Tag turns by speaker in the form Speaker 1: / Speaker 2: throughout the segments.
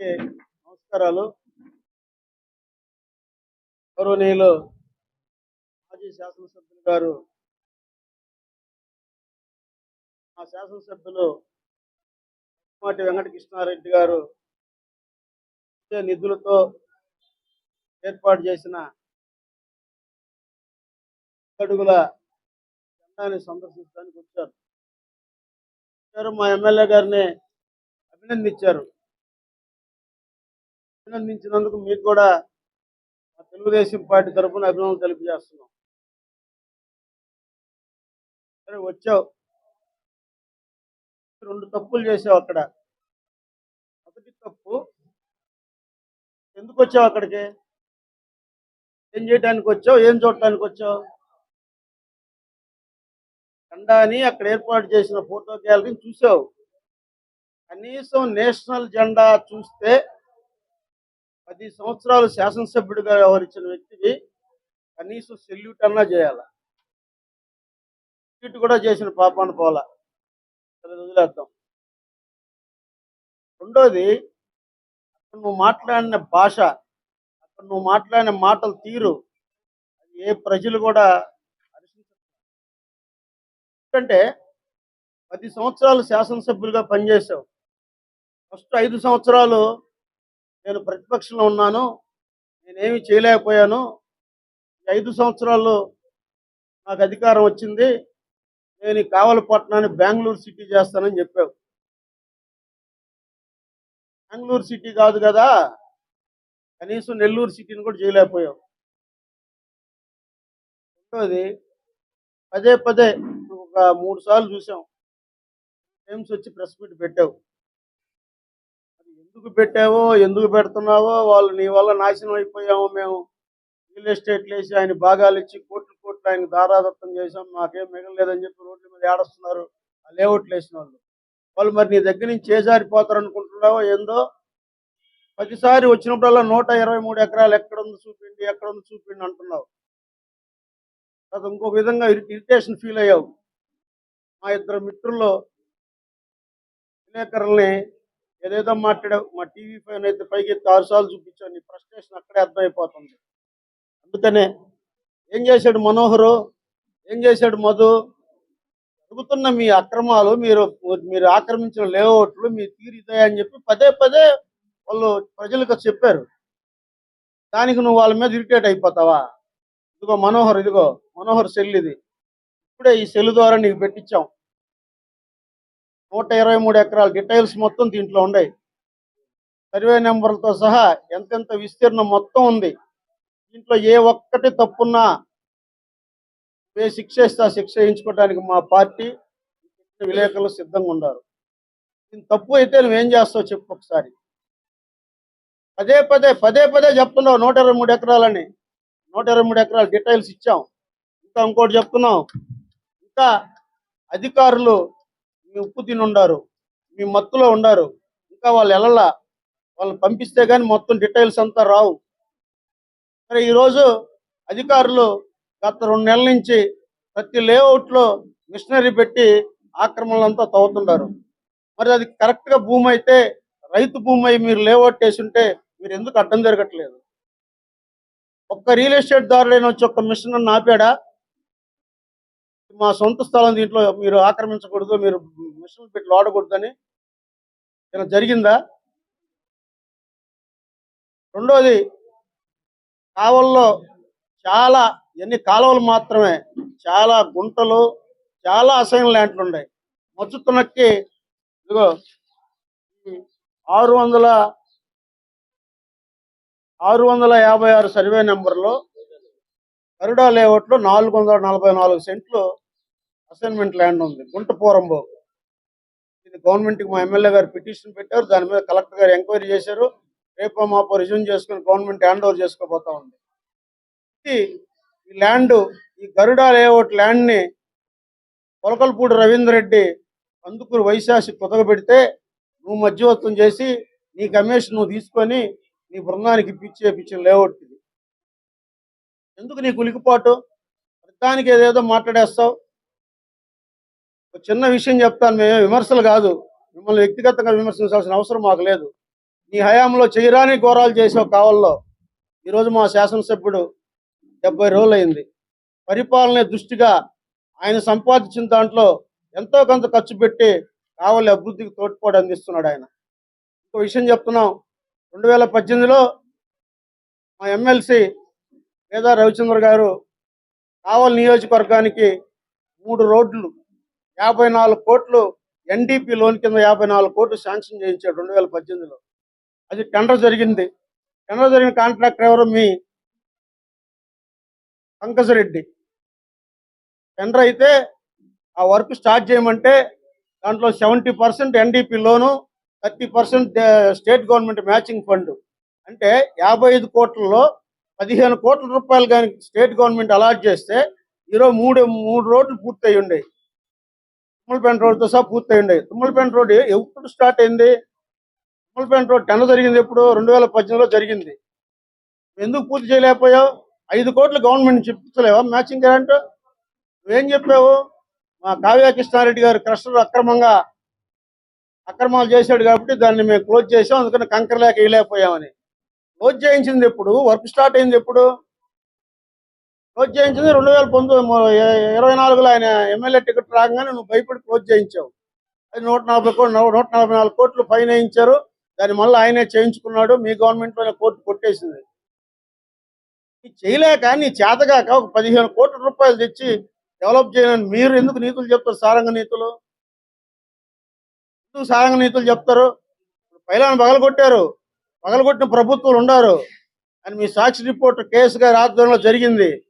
Speaker 1: అందరికీ నమస్కారాలు. గౌరవనీయులు మాజీ శాసనసభ్యులు గారు మా శాసనసభ్యులు మాటి వెంకటకృష్ణారెడ్డి గారు నిధులతో ఏర్పాటు చేసిన అడుగుల జెండాని సందర్శించడానికి వచ్చారు. వచ్చారు. మా ఎమ్మెల్యే గారిని అభినందించారు. అభినందించినందుకు మీకు కూడా తెలుగుదేశం పార్టీ తరఫున అభినందనలు తెలియజేస్తున్నాం. సరే వచ్చావు. రెండు తప్పులు చేసావు అక్కడ. మొదటి తప్పు ఎందుకు వచ్చావు అక్కడికి? ఏం చేయడానికి వచ్చావు? ఏం చూడటానికి వచ్చావు? జెండాని అక్కడ ఏర్పాటు చేసిన ఫోటో గ్యాలరీని చూసావు. కనీసం నేషనల్ జెండా చూస్తే పది సంవత్సరాలు శాసనసభ్యుడిగా వ్యవహరించిన వ్యక్తికి కనీసం సెల్యూట్ అన్నా చేయాల? సెల్యూట్ కూడా చేసిన పాపాన్ని పోలా వదిలేద్దాం రెండోది అక్కడ నువ్వు మాట్లాడిన భాష అక్కడ నువ్వు మాట్లాడిన మాటలు తీరు అది ఏ ప్రజలు కూడా ఎందుకంటే పది సంవత్సరాలు శాసనసభ్యులుగా పనిచేశావు. ఫస్ట్ ఐదు సంవత్సరాలు నేను ప్రతిపక్షంలో ఉన్నాను నేనేమి చేయలేకపోయాను. ఐదు సంవత్సరాల్లో నాకు అధికారం వచ్చింది. నేను కావలపట్నాన్ని బెంగళూరు సిటీ చేస్తానని చెప్పావు. బెంగళూరు సిటీ కాదు కదా కనీసం నెల్లూరు సిటీని కూడా చేయలేకపోయావు. రెండోది పదే పదే ఒక మూడు సార్లు చూసాం టైమ్స్ వచ్చి ప్రెస్ మీట్ పెట్టావు. ఎందుకు పెట్టావో ఎందుకు పెడుతున్నావో వాళ్ళు నీ వల్ల నాశనం అయిపోయాము మేము. రియల్ ఎస్టేట్లు వేసి ఆయన భాగాలు ఇచ్చి కోట్లు కోట్లు ఆయన దారాదత్తం చేసాం మాకేం మిగలలేదని చెప్పి రోడ్ల మీద ఏడుస్తున్నారు. ఆ లేఅవుట్లు వేసిన వాళ్ళు. వాళ్ళు మరి నీ దగ్గర నుంచి చేజారిపోతారు అనుకుంటున్నావో ఏందో? ప్రతిసారి వచ్చినప్పుడల్లా నూట ఇరవై మూడు ఎకరాలు ఎక్కడుంది చూపిండి ఎక్కడ ఉంది చూపిండి అంటున్నావు. అది ఇంకొక విధంగా ఇరిటేషన్ ఫీల్ అయ్యావు. మా ఇద్దరు మిత్రుల్లో విలేకరుల్ని ఏదేదో మాట్లాడావు మా టీవీ పైన అయితే పైకి ఆరు సార్లు చూపించావు నీ ఫ్రస్ట్రేషన్ అక్కడే అర్థమైపోతుంది. అందుకనే ఏం చేశాడు మనోహరు ఏం చేశాడు మధు? జరుగుతున్న మీ అక్రమాలు మీరు మీరు ఆక్రమించిన లేఅవుట్లు మీ తీరుతాయి అని చెప్పి పదే పదే వాళ్ళు ప్రజలకు చెప్పారు. దానికి నువ్వు వాళ్ళ మీద ఇరిటేట్ అయిపోతావా? ఇదిగో మనోహర్ ఇదిగో మనోహర్ సెల్ ఇది. ఇప్పుడే ఈ సెల్ ద్వారా నీకు పెట్టించాం. నూట ఇరవై మూడు ఎకరాల డీటెయిల్స్ మొత్తం దీంట్లో ఉన్నాయి. సర్వే నెంబర్లతో సహా ఎంతెంత విస్తీర్ణం మొత్తం ఉంది. దీంట్లో ఏ ఒక్కటి తప్పున్నా ఏ శిక్ష ఇస్తే ఆ శిక్ష వేయించుకోవడానికి మా పార్టీ విలేకరులు సిద్ధంగా ఉన్నారు. దీని తప్పు అయితే నువ్వేం చేస్తావు చెప్పు ఒకసారి. పదే పదే పదే పదే చెప్తున్నావు నూట ఇరవై మూడు ఎకరాలని. నూట ఇరవై మూడు ఎకరాల డీటెయిల్స్ ఇచ్చాం. ఇంకా ఇంకోటి చెప్తున్నాం ఇంకా అధికారులు ఉప్పు తిని ఉండారు. మీ మత్తులో ఉండారు. ఇంకా వాళ్ళు వెళ్ళలా వాళ్ళని పంపిస్తే కానీ మొత్తం డీటెయిల్స్ అంతా రావు. మరి ఈరోజు అధికారులు గత రెండు నెలల నుంచి ప్రతి లేఅవుట్లో మిషనరీ పెట్టి ఆక్రమణలంతా తవ్వుతున్నారు మరి అది కరెక్ట్గా భూమి అయితే రైతు భూమి అయి మీరు లేఅవుట్ వేసి ఉంటే మీరు ఎందుకు అడ్డం జరగట్లేదు? ఒక్క రియల్ ఎస్టేట్ దారుడైన వచ్చి ఒక్క మిషన్ ఆపాడా? మా సొంత స్థలం దీంట్లో మీరు ఆక్రమించకూడదు మీరు మిషన్లు పెట్టి లోడకూడదని ఇలా జరిగిందా? రెండోది కావల్లో చాలా ఎన్ని కాలువలు మాత్రమే చాలా గుంటలు చాలా అసైన్ ల్యాండ్లు ఉన్నాయి. మచ్చుతున్నక్కి ఇదిగో ఆరు వందల ఆరు వందల యాభై ఆరు సర్వే నెంబర్లో కరుడా లేఅవుట్లో నాలుగు వందల నలభై నాలుగు సెంట్లు అసైన్మెంట్ ల్యాండ్ ఉంది గుంటపూరంబో ఇది గవర్నమెంట్కి మా ఎమ్మెల్యే గారు పిటిషన్ పెట్టారు దాని మీద కలెక్టర్ గారు ఎంక్వైరీ చేశారు. రేపు మాపో రిజ్యూమ్ చేసుకుని గవర్నమెంట్ హ్యాండ్ ఓవర్ చేసుకోబోతా ఉంది. ఇది ఈ ల్యాండ్ ఈ గరుడా లేఅవుట్ ల్యాండ్ని పొలకల్పూడి రవీందర్ రెడ్డి కందుకూరు వైశాసి కుదగబెడితే నువ్వు మధ్యవర్తం చేసి నీ కమిషన్ నువ్వు తీసుకొని నీ బృందానికి ఇప్పించి ఇప్పించిన లేఅవుట్ ఇది. ఎందుకు నీకు ఉలికిపాటు దానికి ఏదేదో మాట్లాడేస్తావు. చిన్న విషయం చెప్తాను మేము విమర్శలు కాదు. మిమ్మల్ని వ్యక్తిగతంగా విమర్శించాల్సిన అవసరం మాకు లేదు. నీ హయాంలో చేయరాని ఘోరాలు చేసావు కావల్లో ఈరోజు మా శాసనసభ్యుడు డెబ్బై రోజులు అయింది పరిపాలన దృష్టిగా ఆయన సంపాదించిన దాంట్లో ఎంతో కొంత ఖర్చు పెట్టి కావలి అభివృద్ధికి తోడ్పాటు అందిస్తున్నాడు ఆయన. ఇంకో విషయం చెప్తున్నాం. రెండు వేల పద్దెనిమిదిలో మా ఎమ్మెల్సీ వేదా రవిచంద్ర గారు కావలి నియోజకవర్గానికి మూడు రోడ్లు యాభై నాలుగు కోట్లు ఎన్డీపీ లోన్ కింద యాభై నాలుగు కోట్లు శాంక్షన్ చేయించాడు రెండు వేల పద్దెనిమిదిలో. అది టెండర్ జరిగింది. టెండర్ జరిగిన కాంట్రాక్టర్ ఎవరు? మీ పంకజరెడ్డి టెండర్ అయితే ఆ వర్క్ స్టార్ట్ చేయమంటే దాంట్లో సెవెంటీ పర్సెంట్ ఎన్డీపీ లోను thirty percent state government matching fund. అంటే యాభై ఐదు కోట్లలో పదిహేను కోట్ల రూపాయలు కానీ స్టేట్ గవర్నమెంట్ అలాట్ చేస్తే ఈరోజు మూడు మూడు రోడ్లు పూర్తయి ఉండేవి తుమ్మలపేంట రోడ్తో సహా పూర్తయి ఉండేవి తుమ్మలపేంట రోడ్ ఎప్పుడు స్టార్ట్ అయింది? తుమ్మలపేంట రోడ్ టెన్ జరిగింది ఎప్పుడు? రెండు వేల పద్దెనిమిదిలో జరిగింది. ఎందుకు పూర్తి చేయలేకపోయావు? ఐదు కోట్లు గవర్నమెంట్ చెప్పించలేవా మ్యాచింగ్ గ్రాంట్? నువ్వేం చెప్పావు? మా కావ్య కృష్ణారెడ్డి గారు క్రషర్ అక్రమంగా అక్రమాలు చేశాడు కాబట్టి దాన్ని మేము క్లోజ్ చేసాం అందుకని కంకర లేక వేయలేకపోయామని క్లోజ్ చేయించింది ఎప్పుడు? వర్క్ స్టార్ట్ అయింది ఎప్పుడు? క్లోజ్ చేయించింది. రెండు వేల పంతొమ్మిది ఇరవై నాలుగులో ఆయన ఎమ్మెల్యే టికెట్ రాగానే నువ్వు భయపడి క్లోజ్ చేయించావు. అది నూట నలభై కోట్లు నూట నలభై నాలుగు కోట్లు ఫైన్ వేయించారు. దాన్ని మళ్ళీ ఆయనే చేయించుకున్నాడు. మీ గవర్నమెంట్లోనే కోర్టు కొట్టేసింది. నీ చేయలేక నీ చేతగాక ఒక పదిహేను కోట్ల రూపాయలు తెచ్చి డెవలప్ చేయని మీరు ఎందుకు నీతులు చెప్తారు? సారంగ నీతులు? ఎందుకు సారంగ నీతులు చెప్తారు? పైలాన్ని పగలగొట్టారు. పగలగొట్టిన ప్రభుత్వాలు ఉండారు. అని మీ సాక్షి రిపోర్ట్ కేసు గారి ఆధ్వర్యంలో జరిగింది.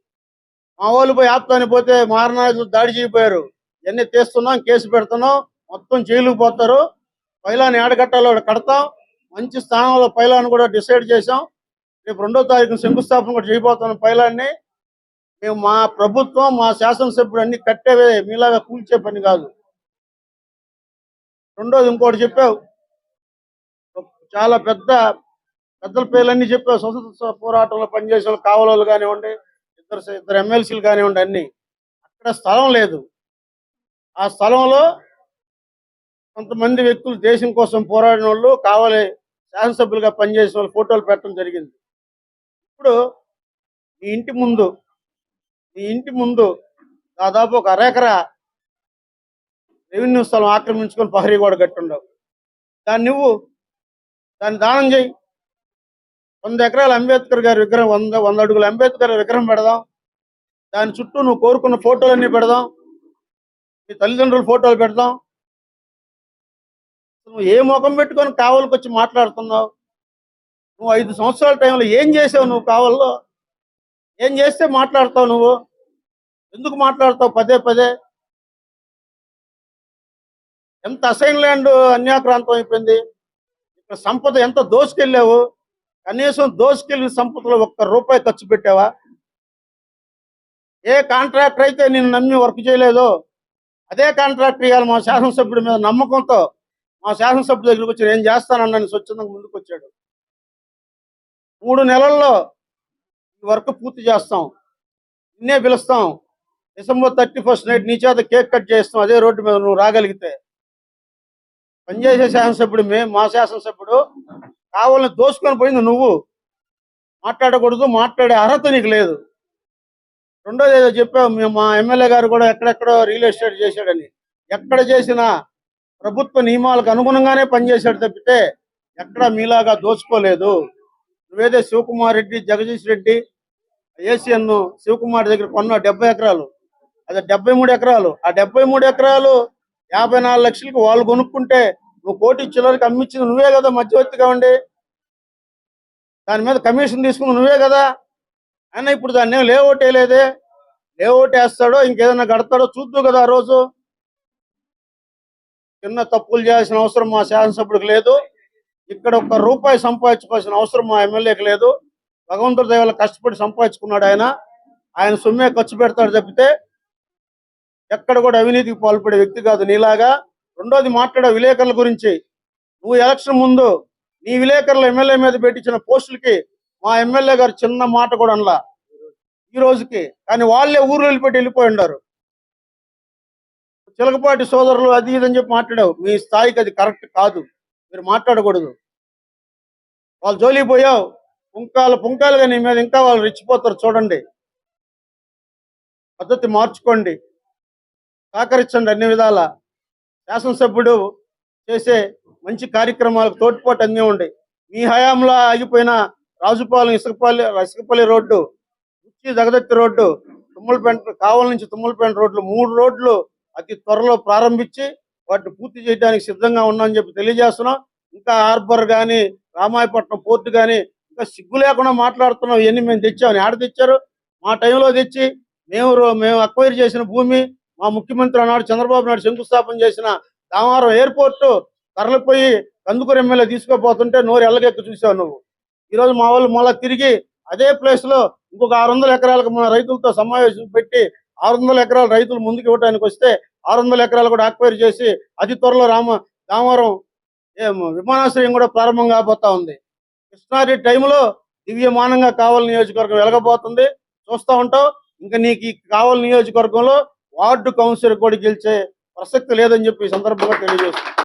Speaker 1: మా వాళ్ళు పోయి ఆపుతాని పోతే మారనాయుడు దాడి చేయిపోయారు. ఇవన్నీ తీస్తున్నాం కేసు పెడుతున్నాం మొత్తం జైలుకు పోతారు. పైలాన్ని ఏడగట్టాలో కడతాం. మంచి స్థానంలో పైలాన్ని కూడా డిసైడ్ చేసాం రేపు రెండో తారీఖున శంకుస్థాపన కూడా చేయబోతున్నాం పైలాన్ని. మేము మా ప్రభుత్వం మా శాసనసభ్యుడు అన్ని కట్టేవే మీలాగా కూల్చే పని కాదు. రెండోది ఇంకోటి చెప్పావు. చాలా పెద్ద పెద్దల పేర్లన్నీ చెప్పావు. స్వతంత్ర పోరాటంలో పనిచేసే వాళ్ళు కావలోళ్ళు కానివ్వండి ఇద్దరు ఇద్దరు ఎమ్మెల్సీలు కానివ్వండి అన్ని అక్కడ స్థలం లేదు. ఆ స్థలంలో కొంతమంది వ్యక్తులు దేశం కోసం పోరాడిన వాళ్ళు కావాలి శాసనసభ్యులుగా పనిచేసిన వాళ్ళు ఫోటోలు పెట్టడం జరిగింది. ఇప్పుడు మీ ఇంటి ముందు మీ ఇంటి ముందు దాదాపు ఒక అరెకరా రెవెన్యూ స్థలం ఆక్రమించుకొని పహరీ కూడా కట్టుండవు. దాన్ని నువ్వు దాన్ని దానం చేయి. వంద ఎకరాల అంబేద్కర్ గారి విగ్రహం వంద వంద అడుగుల అంబేద్కర్ విగ్రహం పెడదాం. దాని చుట్టూ నువ్వు కోరుకున్న ఫోటోలన్నీ పెడదాం. నీ తల్లిదండ్రుల ఫోటోలు పెడదాం. నువ్వు ఏ ముఖం పెట్టుకొని కావాలకు వచ్చి మాట్లాడుతున్నావు? నువ్వు ఐదు సంవత్సరాల టైంలో ఏం చేసావు నువ్వు కావాలో ఏం చేస్తే మాట్లాడతావు నువ్వు? ఎందుకు మాట్లాడతావు పదే పదే? ఎంత అసైన్ ల్యాండ్ అన్యాక్రాంతం అయిపోయింది. ఇక్కడ సంపద ఎంత దోసుకెళ్ళావు? కనీసం దోసుకెళ్ళిన సంపదలో ఒక్క రూపాయి ఖర్చు పెట్టావా? ఏ కాంట్రాక్టర్ అయితే నేను నమ్మి వర్క్ చేయలేదో అదే కాంట్రాక్టర్ ఇవాళ మా శాసనసభ్యుడి మీద నమ్మకంతో మా శాసనసభ్యుడి దగ్గరికి వచ్చి నేను చేస్తానన్నాను స్వచ్ఛందంగా ముందుకు వచ్చాడు మూడు నెలల్లో ఈ వర్క్ పూర్తి చేస్తాం. నిన్నే పిలుస్తాం. డిసెంబర్ థర్టీ ఫస్ట్ నైట్ నీ చేత కేక్ కట్ చేస్తాం అదే రోడ్డు మీద నువ్వు రాగలిగితే. పనిచేసే శాసనసభ్యుడు మేము మా శాసనసభ్యుడు కావాలని దోసుకొని పోయింది నువ్వు. మాట్లాడకూడదు మాట్లాడే అర్హత నీకు లేదు. రెండోది ఏదో చెప్పావు మేము మా ఎమ్మెల్యే గారు కూడా ఎక్కడెక్కడో రియల్ ఎస్టేట్ చేశాడని. ఎక్కడ చేసినా ప్రభుత్వ నియమాలకు అనుగుణంగానే పనిచేశాడు తప్పితే ఎక్కడ మీలాగా దోచుకోలేదు. నువ్వేదో శివకుమార్ రెడ్డి జగదీష్ రెడ్డి ఏసీఎన్ శివకుమార్ దగ్గర కొన్న డెబ్బై ఎకరాలు. అది డెబ్బై మూడు ఎకరాలు. ఆ డెబ్బై మూడు ఎకరాలు యాభై నాలుగు లక్షలకు వాళ్ళు కొనుక్కుంటే నువ్వు కోటి చిల్లరికి అమ్మించింది నువ్వే కదా మధ్యవర్తిగా ఉండి. దాని మీద కమిషన్ తీసుకుని నువ్వే కదా? అయినా ఇప్పుడు దాన్ని ఏం లేఅవుట్ వేయలేదే? లేఅవుట్ వేస్తాడో ఇంకేదైనా కడతాడో చూద్దు కదా ఆ రోజు. చిన్న తప్పులు చేయాల్సిన అవసరం మా శాసనసభ్యుడికి లేదు. ఇక్కడ ఒక్క రూపాయి సంపాదించుకోవాల్సిన అవసరం మా ఎమ్మెల్యేకి లేదు. భగవంతుడి దయ కష్టపడి సంపాదించుకున్నాడు ఆయన. ఆయన సొమ్మే ఖర్చు పెడతాడు తప్పితే ఎక్కడ కూడా అవినీతికి పాల్పడే వ్యక్తి కాదు నీలాగా. రెండోది మాట్లాడే విలేకరుల గురించి. నువ్వు ఎలక్షన్ ముందు నీ విలేకరుల ఎమ్మెల్యే మీద పెట్టించిన పోస్టులకి మా ఎమ్మెల్యే గారు చిన్న మాట కూడా అనలా. ఈ రోజుకి కానీ వాళ్ళే ఊరు వెళ్ళిపెట్టి వెళ్ళిపోయి ఉన్నారు. చిలకపాటి సోదరులు అది ఇది అని చెప్పి మాట్లాడావు. మీ స్థాయికి అది కరెక్ట్ కాదు. మీరు మాట్లాడకూడదు. వాళ్ళు జోలికి పోయావు. పుంకాలు పుంకాలుగా నీ మీద ఇంకా వాళ్ళు రెచ్చిపోతారు చూడండి. పద్ధతి మార్చుకోండి. సహకరించండి అన్ని విధాల. శాసనసభ్యుడు చేసే మంచి కార్యక్రమాలకు తోడ్పాటు అందివ్వండి మీ హయాంలో ఆగిపోయిన రాజుపాలెం ఇసుకపల్లి ఇసుకపల్లి రోడ్డు ఉచ్చి జగదత్తి రోడ్డు తుమ్మలపేంట కావల నుంచి తుమ్మలపేంట రోడ్లు మూడు రోడ్లు అతి త్వరలో ప్రారంభించి వాటిని పూర్తి చేయడానికి సిద్ధంగా ఉన్నామని చెప్పి తెలియజేస్తున్నాం. ఇంకా హార్బర్ కానీ రామాయపట్నం పోర్టు కానీ ఇంకా సిగ్గు లేకుండా మాట్లాడుతున్నాం. ఇవన్నీ మేము తెచ్చామని ఆడ తెచ్చారు. మా టైంలో తెచ్చి మేము రో- మేము అక్వైర్ చేసిన భూమి మా ముఖ్యమంత్రి ఆనాడు చంద్రబాబు నాయుడు శంకుస్థాపన చేసిన దామవరం ఎయిర్పోర్ట్ తరలిపోయి కందుకూరు ఎమ్మెల్యే తీసుకోపోతుంటే నోరు ఎల్లగెక్కి చూసావు నువ్వు. ఈరోజు మా వాళ్ళు మళ్ళీ తిరిగి అదే ప్లేస్లో ఇంకొక ఆరు వందల ఎకరాలకు మన రైతులతో సమావేశం పెట్టి ఆరు వందల ఎకరాలు రైతులు ముందుకు ఇవ్వడానికి వస్తే ఆరు వందల ఎకరాలు కూడా అక్వైర్ చేసి అతి త్వరలో రామ దామవరం ఏం విమానాశ్రయం కూడా ప్రారంభం కాబోతా ఉంది. కృష్ణారి టైంలో దివ్యమానంగా కావలి నియోజకవర్గం వెలగబోతుంది. చూస్తూ ఉంటావు. ఇంకా నీకు ఈ కావలి నియోజకవర్గంలో వార్డు కౌన్సిలర్ కూడా గెలిచే ప్రసక్తి లేదని చెప్పి ఈ సందర్భంగా తెలియజేస్తుంది